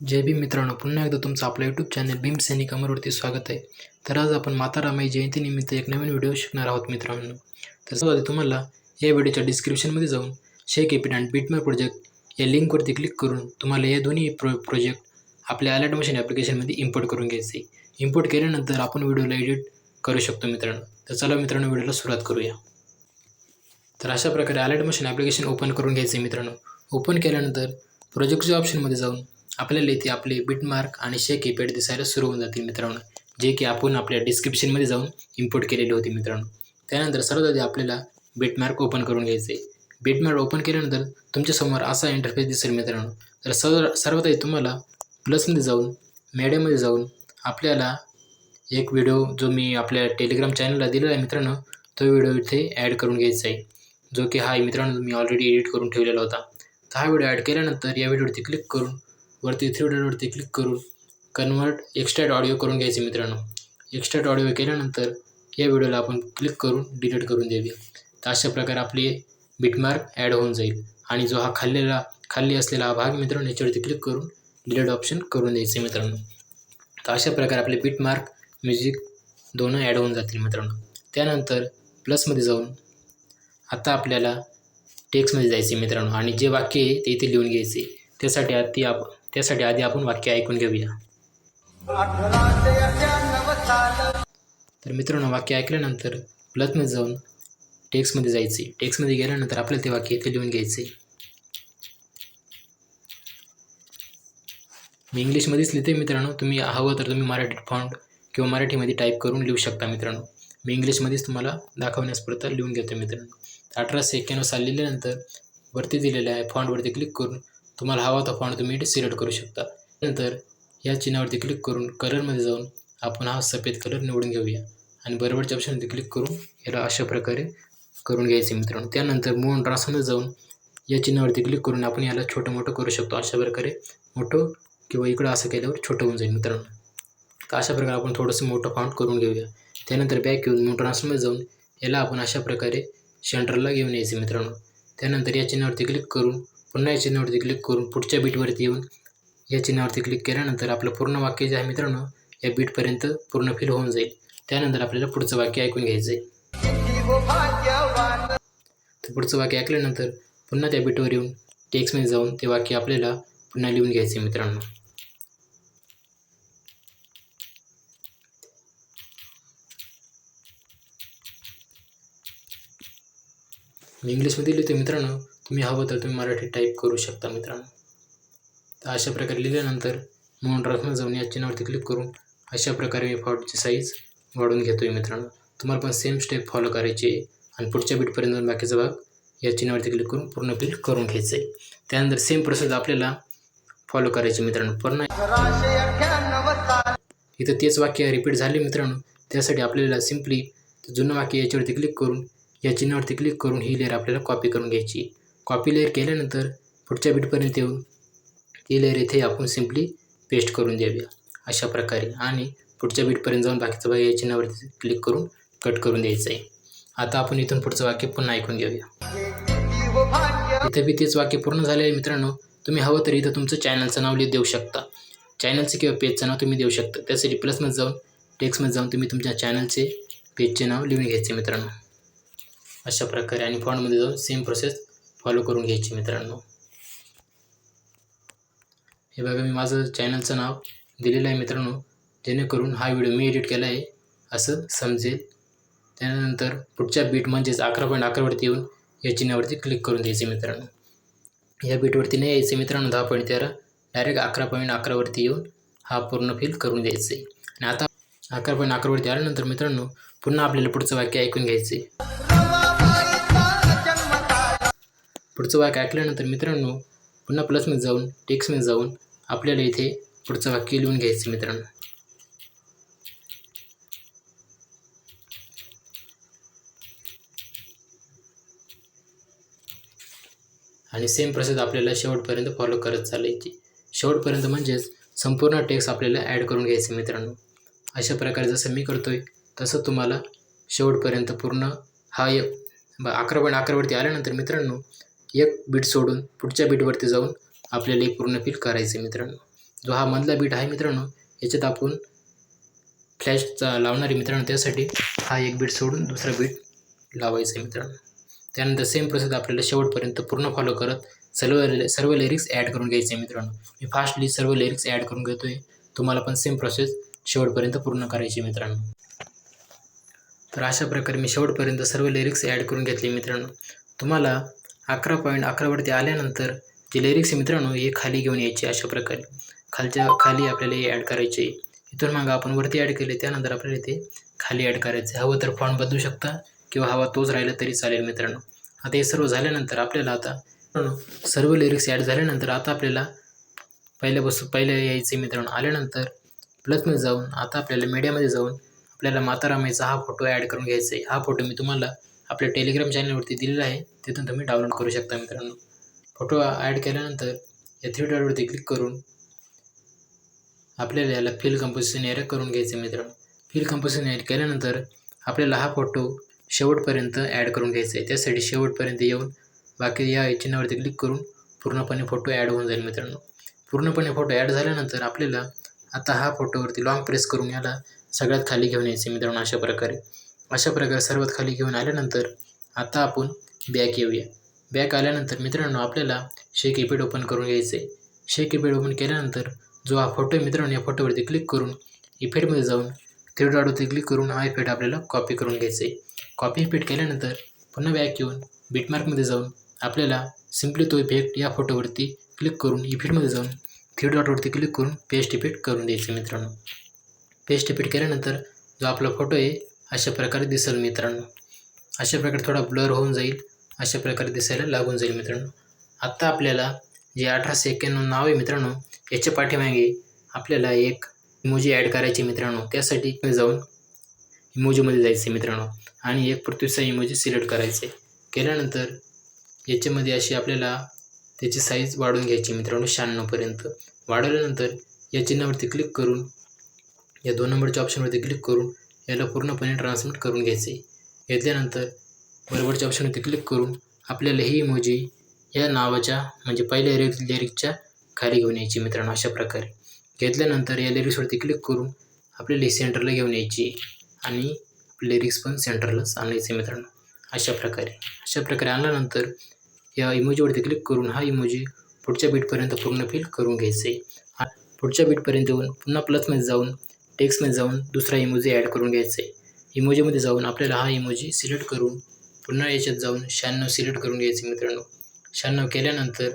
जय भीम मित्रांनो पुन्हा एकदा तुमचं आपलं यूट्यूब चॅनल भीम सैनिक अमरवरती स्वागत आहे. तर आज आपण माता रामाई जयंतीनिमित्त एक नवीन व्हिडिओ शिकणार आहोत मित्रांनो. तर सर्वात तुम्हाला या व्हिडिओच्या डिस्क्रिप्शनमध्ये जाऊन शेक एपिड अँड बिटमर प्रोजेक्ट या लिंकवरती क्लिक करून तुम्हाला या दोन्ही प्रो प्रोजेक्ट आपल्या अलर्ट मशीन ॲप्लिकेशनमध्ये इम्पोर्ट करून घ्यायचे. इम्पोर्ट केल्यानंतर आपण व्हिडिओला एडिट करू शकतो मित्रांनो. तर चला मित्रांनो व्हिडिओला सुरुवात करूया. तर अशा प्रकारे अलर्ट मशीन ॲप्लिकेशन ओपन करून घ्यायचं मित्रांनो. ओपन केल्यानंतर प्रोजेक्टच्या ऑप्शनमध्ये जाऊन आपल्याला इथे आपले बिटमार्क आणि शेक कीपॅड दिसायला सुरू होऊन जातील मित्रांनो. जे की आपण आपल्या डिस्क्रिप्शनमध्ये जाऊन इम्पोर्ट केलेले होते मित्रांनो. त्यानंतर सर्वात आधी आपल्याला बिटमार्क ओपन करून घ्यायचे बिटमार्क ओपन केल्यानंतर तुमच्यासमोर असा इंटरफेस दिसेल मित्रांनो. तर सर्व सर्वात आधी तुम्हाला प्लसमध्ये जाऊन मीडियामध्ये जाऊन आपल्याला एक व्हिडिओ जो मी आपल्या टेलिग्राम चॅनलला दिलेला आहे मित्रांनो तो व्हिडिओ इथे ॲड करून घ्यायचा आहे जो की हा मित्रांनो मी ऑलरेडी एडिट करून ठेवलेला होता. तर हा व्हिडिओ ॲड केल्यानंतर या व्हिडिओवरती क्लिक करून वरती थ्री डॉटवरती क्लिक करून कन्वर्ट एक्स्ट्रॅट ऑडिओ करून घ्यायचे मित्रांनो. एक्स्ट्रॅट ऑडिओ केल्यानंतर या व्हिडिओला आपण क्लिक करून डिलीट करून द्यावी तर अशा प्रकारे आपले बिटमार्क ॲड होऊन जाईल. आणि जो हा खाल्लेला खाली असलेला हा भाग मित्रांनो याच्यावरती क्लिक करून डिलीट ऑप्शन करून द्यायचे मित्रांनो. तर अशा प्रकारे आपले बिटमार्क म्युझिक दोन ॲड होऊन जातील मित्रांनो. त्यानंतर प्लसमध्ये जाऊन आता आपल्याला टेक्स्टमध्ये जायचे मित्रांनो. आणि जे वाक्य आहे ते इथे लिहून घ्यायचे त्यासाठी आधी आप त्यासाठी आधी आपण वाक्य ऐकून घेऊया. तर मित्रांनो वाक्य ऐकल्यानंतर प्लसमध्ये जाऊन टेक्स्टमध्ये जायचे. टेक्स्टमध्ये गेल्यानंतर आपल्याला ते वाक्य इथे लिहून घ्यायचे. मी इंग्लिशमध्येच लिहिते मित्रांनो. तुम्ही हवं तर तुम्ही मराठीत फॉन्ट किंवा मराठीमध्ये टाईप करून लिहू शकता मित्रांनो. मी इंग्लिशमध्येच तुम्हाला दाखवण्यास लिहून घेतो मित्रांनो. अठराशे एक्क्याण्णव साल लिहिल्यानंतर वरती दिलेल्या आहे फॉन्टवरती क्लिक करून तुम्हाला हवा तो फॉन्ट तुम्ही सिलेक्ट करू शकता. नंतर या चिन्हावरती क्लिक करून कलरमध्ये जाऊन आपण हा सफेद कलर निवडून घेऊया. आणि बरोबरच्या ऑप्शनवरती क्लिक करून याला अशा प्रकारे करून घ्यायचे मित्रांनो. त्यानंतर मोन ड्रासमध्ये जाऊन या चिन्हावरती क्लिक करून आपण याला छोटं मोठं करू शकतो. अशा प्रकारे मोठं किंवा इकडं असं केल्यावर छोटं होऊन जाईल मित्रांनो. तर अशा प्रकारे आपण थोडंसं मोठं फॉन्ट करून घेऊया. त्यानंतर बॅक येऊन मोन ड्रासमध्ये जाऊन याला आपण अशा प्रकारे सेंटरला घेऊन यायचे मित्रांनो. त्यानंतर या चिन्हावरती क्लिक करून पुन्हा या चिन्हावरती क्लिक करून पुढच्या बीटवरती येऊन या चिन्हावरती क्लिक केल्यानंतर आपलं पूर्ण वाक्य जे आहे मित्रांनो या बीटपर्यंत पूर्ण फिल होऊन जाईल. त्यानंतर आपल्याला पुढचं वाक्य ऐकून घ्यायचं आहे तर पुढचं वाक्य ऐकल्यानंतर पुन्हा त्या बीटवर येऊन टेक्स्टमध्ये जाऊन ते वाक्य आपल्याला पुन्हा लिहून घ्यायचे मित्रांनो. मी इंग्लिशमध्ये लिहितो मित्रांनो तुम्ही हवं तर तुम्ही मराठी टाईप करू शकता मित्रांनो. तर अशा प्रकारे लिहिल्यानंतर मोहन ड्राफ्टमध्ये जाऊन या चिन्हावरती क्लिक करून अशा प्रकारे मी फॉटची साईज वाढवून घेतो आहे मित्रांनो. तुम्हाला पण सेम स्टेप फॉलो करायची आहे. आणि पुढच्या बीटपर्यंत बाकीचा भाग या चिन्हावरती क्लिक करून पूर्ण बिल करून घ्यायचं आहे त्यानंतर सेम प्रोसेस आपल्याला फॉलो करायची मित्रांनो. पुन्हा इथं तेच वाक्य रिपीट झाले मित्रांनो. त्यासाठी आपल्याला सिम्पली जुनं वाक्य याच्यावरती क्लिक करून या चिन्हावरती क्लिक करून ही लेअर आपल्याला कॉपी करून घ्यायची कॉपी लेअर केल्यानंतर पुढच्या बीटपर्यंत येऊन ती लेअर इथे आपण सिम्पली पेस्ट करून द्यावी अशा प्रकारे. आणि पुढच्या बीटपर्यंत जाऊन बाकीचं भाग या चिन्हावरती क्लिक करून कट करून द्यायचं आहे आता आपण इथून पुढचं वाक्य पुन्हा ऐकून घेऊया. इथं बी तेच वाक्य पूर्ण झाले आहे मित्रांनो. तुम्ही हवं तर इथं तुमचं चॅनलचं नाव लिहित देऊ शकता. चॅनलचं किंवा पेजचं नाव तुम्ही देऊ शकता. त्यासाठी प्लसमध्ये जाऊन टेक्स्टमध्ये जाऊन तुम्ही तुमच्या चॅनलचे पेजचे नाव लिहून घ्यायचे मित्रांनो. अशा प्रकारे. आणि फॉन्टमध्ये जाऊन सेम प्रोसेस फॉलो करून घ्यायची मित्रांनो. हे बघा मी माझं चॅनलचं नाव दिलेलं आहे मित्रांनो. जेणेकरून हा व्हिडिओ मी एडिट केला आहे असं समजेल. त्यानंतर पुढच्या बीट म्हणजेच अकरा पॉईंट अकरावरती येऊन या चिन्हावरती क्लिक करून द्यायचे मित्रांनो. या बीटवरती नाही यायचे मित्रांनो दहा पॉईंट तेरा. डायरेक्ट अकरा पॉईंट अकरावरती येऊन हा पूर्ण फिल करून द्यायचं. आहे आणि आता अकरा पॉईंट अकरावरती आल्यानंतर मित्रांनो पुन्हा आपल्याला पुढचं वाक्य ऐकून घ्यायचं. आहे पुढचं वाक्य ऐकल्यानंतर मित्रांनो पुन्हा प्लसमध्ये जाऊन टेक्स्टमध्ये जाऊन आपल्याला इथे पुढचं वाक्य लिहून घ्यायचं मित्रांनो. आणि सेम प्रोसेस आपल्याला शेवटपर्यंत फॉलो करत चालायची. शेवटपर्यंत म्हणजेच संपूर्ण टेक्स्ट आपल्याला ॲड करून घ्यायचे मित्रांनो. अशा प्रकारे जसं मी करतो आहे तसं तुम्हाला शेवटपर्यंत पूर्ण हा अकरा पॉईंट अकरावरती आल्यानंतर मित्रांनो एक बीट सोडून पुढच्या बीटवरती जाऊन आपल्याला एक पूर्ण फिल करायचं आहे मित्रांनो. जो हा मधला बीट आहे मित्रांनो याच्यात आपण फ्लॅशचा लावणारे मित्रांनो त्यासाठी हा एक बीट सोडून दुसरा बीट लावायचा आहे मित्रांनो. त्यानंतर सेम प्रोसेस आपल्याला शेवटपर्यंत पूर्ण फॉलो करत सर्व सर्व लिरिक्स ॲड करून घ्यायचे आहे मित्रांनो. मी फास्टली सर्व लिरिक्स ॲड करून घेतो आहे तुम्हाला पण सेम प्रोसेस शेवटपर्यंत पूर्ण करायची मित्रांनो. तर अशा प्रकारे मी शेवटपर्यंत सर्व लिरिक्स ॲड करून घेतले मित्रांनो. तुम्हाला अकरा पॉईंट अकरावरती आल्यानंतर जे लिरिक्स आहे मित्रांनो हे खाली घेऊन यायचे अशा प्रकारे. खालच्या खाली आपल्याला हे ॲड करायचे इथून मग आपण वरती ॲड केले त्यानंतर आपल्याला इथे खाली ॲड करायचे हवं तर फॉन्ट बदलू शकता किंवा हवा तोच राहिला तरी चालेल मित्रांनो. आता हे सर्व झाल्यानंतर आपल्याला आता सर्व लिरिक्स ॲड झाल्यानंतर आता आपल्याला पहिल्यापासून पहिल्या यायचे मित्रांनो. आल्यानंतर प्लसमध्ये जाऊन आता आपल्याला मीडियामध्ये जाऊन आपल्याला माता रामाईचा हा फोटो ॲड करून घ्यायचा आहे. हा फोटो मी तुम्हाला आपल्या टेलिग्राम चॅनलवरती दिलेला आहे. तिथून तुम्ही डाउनलोड करू शकता मित्रांनो. फोटो ॲड केल्यानंतर या थ्री डॉटवरती क्लिक करून आपल्याला याला फिल कंपोजिशन एरिया करून घ्यायचं आहे मित्रांनो. फिल कंपोजिशन एरिया केल्यानंतर आपल्याला हा फोटो शेवटपर्यंत ॲड करून घ्यायचा आहे. त्यासाठी शेवटपर्यंत येऊन बाकी या चिन्हावरती क्लिक करून पूर्णपणे फोटो ॲड होऊन जाईल मित्रांनो. पूर्णपणे फोटो ॲड झाल्यानंतर आपल्याला आता हा फोटोवरती लाँग प्रेस करून याला सगळ्यात खाली घेऊन यायचे मित्रांनो अशा प्रकारे. अशा प्रकारे सर्वात खाली घेऊन आल्यानंतर आता आपण बॅक येऊया. बॅक आल्यानंतर मित्रांनो आपल्याला शेक कीपॅड ओपन करून घ्यायचं आहे शेक इपेड ओपन केल्यानंतर जो हा फोटो आहे मित्रांनो या फोटोवरती क्लिक करून इफेक्टमध्ये जाऊन थ्री डॉटवरती क्लिक करून हा इफेक्ट आपल्याला कॉपी करून घ्यायचं आहे कॉपी इफेड केल्यानंतर पुन्हा बॅक येऊन बिटमार्कमध्ये जाऊन आपल्याला सिम्पली तो इफेक्ट या फोटोवरती क्लिक करून इफेक्टमध्ये जाऊन थ्री डॉटवरती क्लिक करून पेस्ट इफेक्ट करून द्यायचं मित्रांनो. पेस्ट इफेक्ट केल्यानंतर जो आपला फोटो आहे अशा प्रकारे दिसेल मित्रांनो. अशा प्रकारे थोडा ब्लर होऊन जाईल. अशा प्रकारे दिसायला लागून जाईल मित्रांनो. आत्ता आपल्याला जे अठरा सेकंड नाव आहे मित्रांनो याच्या पाठीमागे आपल्याला एक इमोजी ॲड करायची मित्रांनो. त्यासाठी जाऊन इमोजीमध्ये जायचे मित्रांनो. आणि एक पृथ्वीचा इमोजी सिलेक्ट करायचे केल्यानंतर याच्यामध्ये अशी आपल्याला त्याची साईज वाढवून घ्यायची मित्रांनो शहाण्णवपर्यंत वाढवल्यानंतर या चिन्हावरती क्लिक करून या दोन नंबरच्या ऑप्शनवरती क्लिक करून याला पूर्णपणे ट्रान्समिट करून घ्यायचे. घेतल्यानंतर बरोबरच्या ऑप्शनवरती क्लिक करून आपल्याला ही इमोजी या नावाच्या म्हणजे पहिल्या लिरिक्स लिरिक्सच्या खाली घेऊन यायची मित्रांनो अशा प्रकारे. घेतल्यानंतर या लिरिक्सवरती क्लिक करून आपल्याला ही सेंटरला घेऊन यायची आणि लिरिक्स पण सेंटरलाच आणायचे मित्रांनो. अशा प्रकारे. अशा प्रकारे आणल्यानंतर या इमोजीवरती क्लिक करून हा इमोजी पुढच्या बीटपर्यंत पूर्ण फिल करून घ्यायचे. हा पुढच्या बीटपर्यंत येऊन पुन्हा प्लसमध्ये जाऊन टेक्स्टमध्ये जाऊन दुसरा इमोजी ॲड करून घ्यायचा आहे इमोजीमध्ये जाऊन आपल्याला हा इमोजी सिलेक्ट करून पुन्हा याच्यात जाऊन शहाण्णव सिलेक्ट करून घ्यायचे मित्रांनो. शहाण्णव केल्यानंतर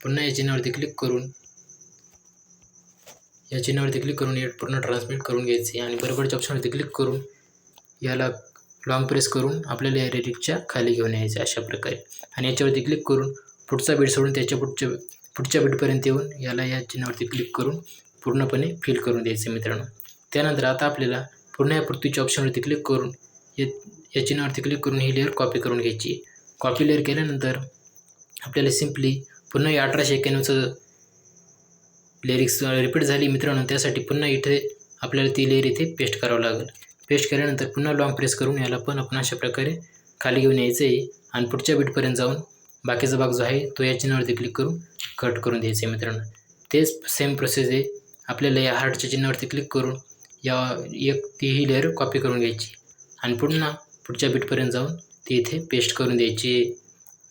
पुन्हा या चिन्हावरती क्लिक करून या चिन्हावरती क्लिक करून हे पूर्ण ट्रान्समिट करून घ्यायचे आणि बरोबरच्या ऑप्शनवरती क्लिक करून याला लॉंग प्रेस करून आपल्याला या रेडिकच्या खाली घेऊन यायचे अशा प्रकारे. आणि याच्यावरती क्लिक करून पुढचा बीट सोडून त्याच्या पुढच्या पुढच्या बीटपर्यंत येऊन याला या चिन्हावरती क्लिक करून पूर्णपणे फिल करून द्यायचे मित्रांनो. त्यानंतर आता आपल्याला पुन्हा या पृथ्वीच्या ऑप्शनवरती क्लिक करून या या चिन्हावरती क्लिक करून ही लेअर कॉपी करून घ्यायची. कॉपी लेअर केल्यानंतर आपल्याला सिम्पली पुन्हा या अठराशे एक्क्याण्णवचं लिरिक्स रिपीट झाली. मित्रांनो त्यासाठी पुन्हा इथे आपल्याला ती लेअर इथे पेस्ट करावं लागेल. पेस्ट केल्यानंतर पुन्हा लॉंग प्रेस करून याला पण आपण अशा प्रकारे खाली घेऊन यायचं आहे आणि पुढच्या बीटपर्यंत जाऊन बाकीचा भाग जो आहे तो या चिन्हावरती क्लिक करून कट करून द्यायचं आहे मित्रांनो. तेच सेम प्रोसेस आहे. आपल्याला या हार्टच्या चिन्हावरती क्लिक करून या एक ती ही लेअर कॉपी करून घ्यायची. आणि पुन्हा पुढच्या बीटपर्यंत जाऊन ती इथे पेस्ट करून द्यायची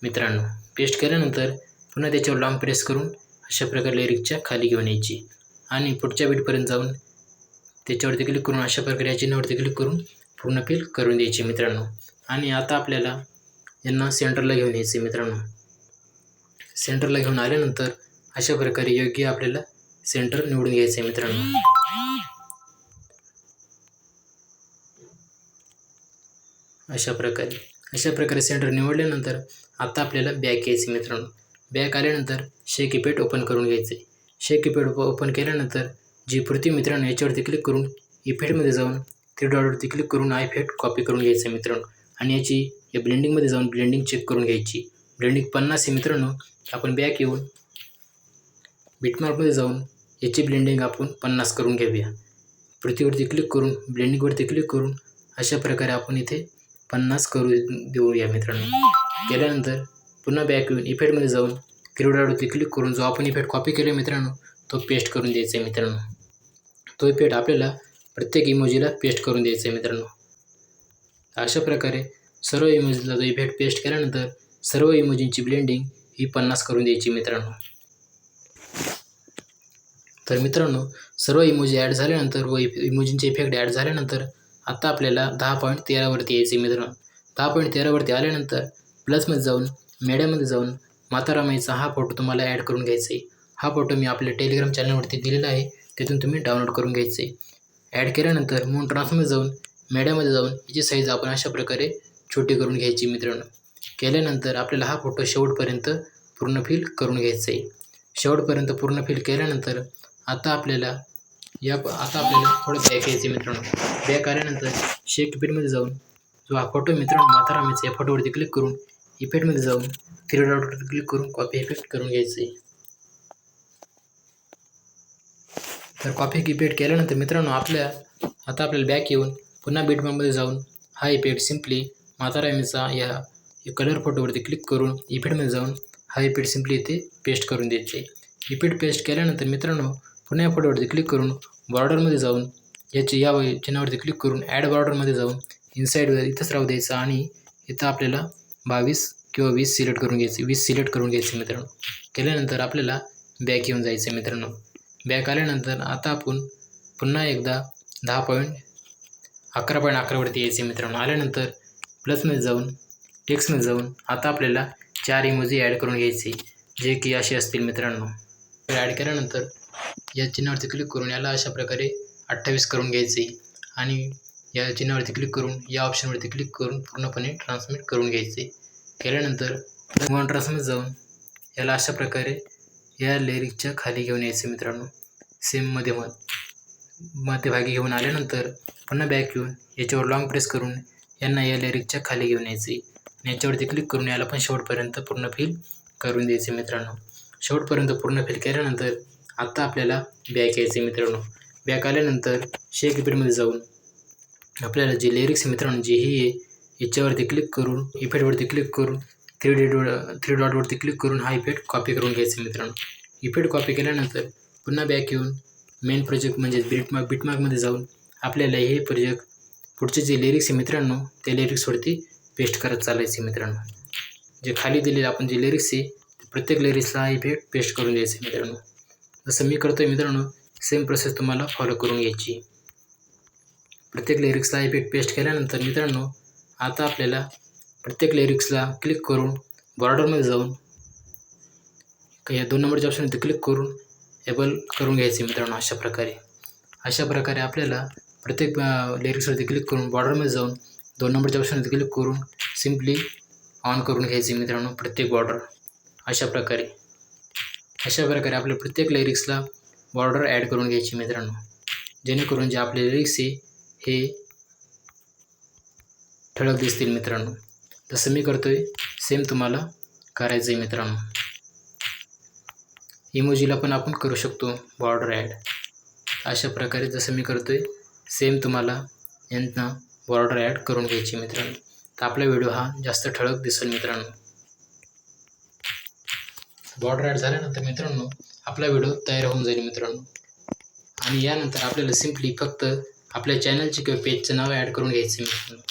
मित्रांनो. पेस्ट केल्यानंतर पुन्हा त्याच्यावर लॉन्ग प्रेस करून अशा प्रकारे लिरिकच्या खाली घेऊन यायची. आणि पुढच्या बीटपर्यंत जाऊन त्याच्यावरती क्लिक करून अशा प्रकारे या चिन्हावरती क्लिक करून पूर्ण फिल करून द्यायची मित्रांनो. आणि आता आपल्याला यांना सेंटरला घेऊन यायचे मित्रांनो. सेंटरला घेऊन आल्यानंतर अशा प्रकारे योग्य आपल्याला सेंटर निवडून घ्यायचं आहे मित्रांनो. अशा प्रकारे. अशा प्रकारे सेंटर निवडल्यानंतर आता आपल्याला बॅक यायचे मित्रांनो. बॅक आल्यानंतर शे इफेक्ट ओपन करून घ्यायचे शेक इफेक्ट ओपन केल्यानंतर जी पृथ्वी मित्रांनो याच्यावरती क्लिक करून e इफेक्टमध्ये जाऊन थ्री डॉटवरती क्लिक करून हा इफेक्ट कॉपी करून घ्यायचा मित्रांनो. आणि याची या ब्लेंडिंगमध्ये जाऊन ब्लेंडिंग चेक करून घ्यायची. ब्लेंडिंग पन्नास आहे मित्रांनो. आपण बॅक येऊन बिटमार्कमध्ये जाऊन याची ब्लेंडिंग आपण पन्नास करून घेऊया. पृथ्वीवरती क्लिक करून ब्लेंडिंगवरती क्लिक करून अशा प्रकारे आपण इथे पन्नास करू देऊया मित्रांनो. केल्यानंतर पुन्हा बॅक येऊन इफेक्टमध्ये जाऊन क्रिवडावरती क्लिक करून जो आपण इफेक्ट कॉपी केला मित्रांनो तो पेस्ट करून द्यायचा आहे मित्रांनो. तो इफेक्ट आपल्याला प्रत्येक इमोजीला पेस्ट करून द्यायचा आहे मित्रांनो. अशा प्रकारे सर्व इमोजीला तो इफेक्ट पेस्ट केल्यानंतर सर्व इमोजींची ब्लेंडिंग ही पन्नास करून द्यायची मित्रांनो. तर मित्रांनो सर्व इमोजी ॲड झाल्यानंतर व इमोजींचे इफेक्ट ॲड झाल्यानंतर आता आपल्याला दहा पॉईंट तेरावरती यायचे मित्रांनो. दहा पॉईंट तेरावरती आल्यानंतर प्लसमध्ये जाऊन मेड्यामध्ये जाऊन मातारामाईचा हा फोटो तुम्हाला ॲड करून घ्यायचा आहे हा फोटो मी आपल्या टेलिग्राम चॅनलवरती दिलेला आहे. तिथून तुम्ही डाउनलोड करून घ्यायचे आहे ॲड केल्यानंतर मून ट्रान्समध्ये जाऊन मेड्यामध्ये जाऊन याची साईज आपण अशा प्रकारे छोटी करून घ्यायची मित्रांनो. केल्यानंतर आपल्याला हा फोटो शेवटपर्यंत पूर्ण फिल करून घ्यायचा आहे शेवटपर्यंत पूर्ण फिल केल्यानंतर आता आपल्याला या आता आपल्याला थोडं बॅक यायचे मित्रांनो. बॅक आल्यानंतर शेक इफेक्टमध्ये जाऊन जो हा फोटो मित्रांनो माता या फोटोवरती क्लिक करून इफेक्टमध्ये जाऊन थ्री डॉटवर क्लिक करून कॉपी इफेक्ट करून घ्यायचं आहे तर कॉपी इफेक्ट केल्यानंतर मित्रांनो आपल्या आता आपल्याला बॅक येऊन पुन्हा बीटमामध्ये जाऊन हा इफेक्ट सिम्पली मातारामेचा या कलर फोटोवरती क्लिक करून इफेक्टमध्ये जाऊन हा इफेक्ट सिम्पली इथे पेस्ट करून द्यायचे इफेक्ट पेस्ट केल्यानंतर मित्रांनो पुन्हा या फोटोवरती क्लिक करून बॉर्डरमध्ये जाऊन याची या चिन्हावरती क्लिक करून ॲड बॉर्डरमध्ये जाऊन इनसाईडवर इथंच राहू द्यायचं आणि इथं आपल्याला बावीस किंवा वीस सिलेक्ट करून घ्यायचे वीस सिलेक्ट करून घ्यायचे मित्रांनो. केल्यानंतर आपल्याला बॅक येऊन जायचं मित्रांनो. बॅक आल्यानंतर आता आपण पुन्हा एकदा दहा पॉईंट अकरा पॉईंट अकरावरती यायचे मित्रांनो. आल्यानंतर प्लसमध्ये जाऊन टेक्स्टमध्ये जाऊन आता आपल्याला चार इमोजी ॲड करून घ्यायचे जे की असे असतील मित्रांनो. ॲड केल्यानंतर या चिन्हावरती क्लिक करून याला अशा प्रकारे अठ्ठावीस करून घ्यायचे. आणि या चिन्हावरती क्लिक करून या ऑप्शनवरती क्लिक करून पूर्णपणे ट्रान्समिट करून घ्यायचे. केल्यानंतर वन ट्रान्समिट जाऊन याला अशा प्रकारे या लेरिकच्या खाली घेऊन यायचे मित्रांनो. सेममध्ये मध मध्यभागी घेऊन आल्यानंतर पुन्हा बॅक येऊन याच्यावर लॉंग प्रेस करून यांना या लेरिकच्या खाली घेऊन यायचे. याच्यावरती क्लिक करून याला पण शेवटपर्यंत पूर्ण फिल करून द्यायचे मित्रांनो. शेवटपर्यंत पूर्ण फिल केल्यानंतर आत्ता आपल्याला बॅक यायचं आहे मित्रांनो. बॅक आल्यानंतर शेक इफेक्टमध्ये जाऊन आपल्याला जे लिरिक्स मित्रांनो जे हे आहे याच्यावरती क्लिक करून इफेक्टवरती क्लिक करून थ्री डी थ्री डॉटवरती क्लिक करून हा इफेक्ट कॉपी करून घ्यायचा मित्रांनो. इफेक्ट कॉपी केल्यानंतर पुन्हा बॅक येऊन मेन प्रोजेक्ट म्हणजे बिटमार्क बिटमार्कमध्ये जाऊन आपल्याला हे प्रोजेक्ट पुढचे जे लिरिक्स आहे मित्रांनो त्या लिरिक्सवरती पेस्ट करत चालायचे मित्रांनो. जे खाली दिलेले आपण जे लिरिक्स आहे प्रत्येक लिरिक्सला हा इफेक्ट पेस्ट करून द्यायचे मित्रांनो. जसं मी करतो आहे मित्रांनो सेम प्रोसेस तुम्हाला फॉलो करून घ्यायची. प्रत्येक लिरिक्सला इफेक्ट पेस्ट केल्यानंतर मित्रांनो आता आपल्याला प्रत्येक लिरिक्सला क्लिक करून बॉर्डरमध्ये जाऊन या दोन नंबरच्या ऑप्शनवरती क्लिक करून एबल करून घ्यायचे मित्रांनो अशा प्रकारे. अशा प्रकारे आपल्याला प्रत्येक लिरिक्सवरती क्लिक करून बॉर्डरमध्ये जाऊन दोन नंबरच्या ऑप्शनवरती क्लिक करून सिम्पली ऑन करून घ्यायचे मित्रांनो प्रत्येक बॉर्डर अशा प्रकारे. अशा प्रकारे आपल्या प्रत्येक लिरिक्सला बॉर्डर ॲड करून घ्यायची मित्रांनो. जेणेकरून जे आपले लिरिक्स आहे हे ठळक दिसतील मित्रांनो. जसं मी करतो आहे सेम तुम्हाला करायचं आहे मित्रांनो. इमोजीला पण आपण करू शकतो बॉर्डर ॲड अशा प्रकारे जसं मी करतो आहे सेम तुम्हाला यांना बॉर्डर ॲड करून घ्यायची मित्रांनो. तर आपला व्हिडिओ हा जास्त ठळक दिसेल मित्रांनो. बॉर्डर ॲड झाल्यानंतर मित्रांनो आपला व्हिडिओ तयार होऊन जाईल मित्रांनो. आणि यानंतर आपल्याला सिम्पली फक्त आपल्या चॅनलचे किंवा पेजचं नाव ॲड करून घ्यायचं मित्रांनो.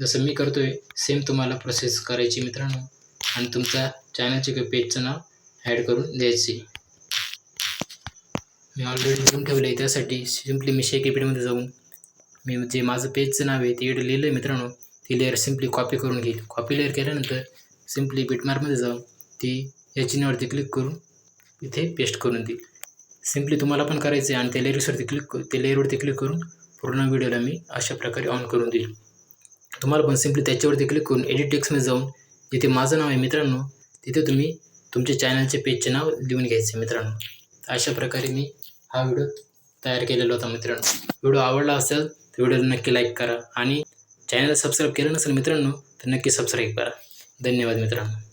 जसं मी करतो आहे सेम तुम्हाला प्रोसेस करायची मित्रांनो. आणि तुमच्या चॅनलचे किंवा पेजचं नाव ॲड करून द्यायचे मी ऑलरेडी लिहून ठेवलं आहे त्यासाठी सिम्पली मी शेक एपीडमध्ये जाऊन मी जे माझं पेजचं नाव आहे ते इकडे लिहिलं आहे मित्रांनो ती लेअर सिम्पली कॉपी करून घेईल. कॉपी लेअर केल्यानंतर सिम्पली बिटमार्कमध्ये जाऊन ती या चिन्हावरती क्लिक करून इथे पेस्ट करून देईल. सिम्पली तुम्हाला पण करायचं आहे आणि त्या लेअर्सवरती क्लिक त्या लेअरवरती क्लिक करून पूर्ण व्हिडिओला मी अशा प्रकारे ऑन करून देईल. तुम्हाला पण सिम्पली त्याच्यावरती क्लिक करून एडिट टेक्समध्ये जाऊन जिथे माझं नाव आहे मित्रांनो तिथे तुम्ही तुमच्या चॅनलचे पेजचे नाव लिहून घ्यायचे मित्रांनो. अशा प्रकारे मी हा व्हिडिओ तयार केलेला होता मित्रांनो. व्हिडिओ आवडला असेल तर व्हिडिओला नक्की लाईक करा आणि चॅनल सबस्क्राईब केलं नसेल मित्रांनो तर नक्की सबस्क्राईब करा. धन्यवाद मित्रांनो.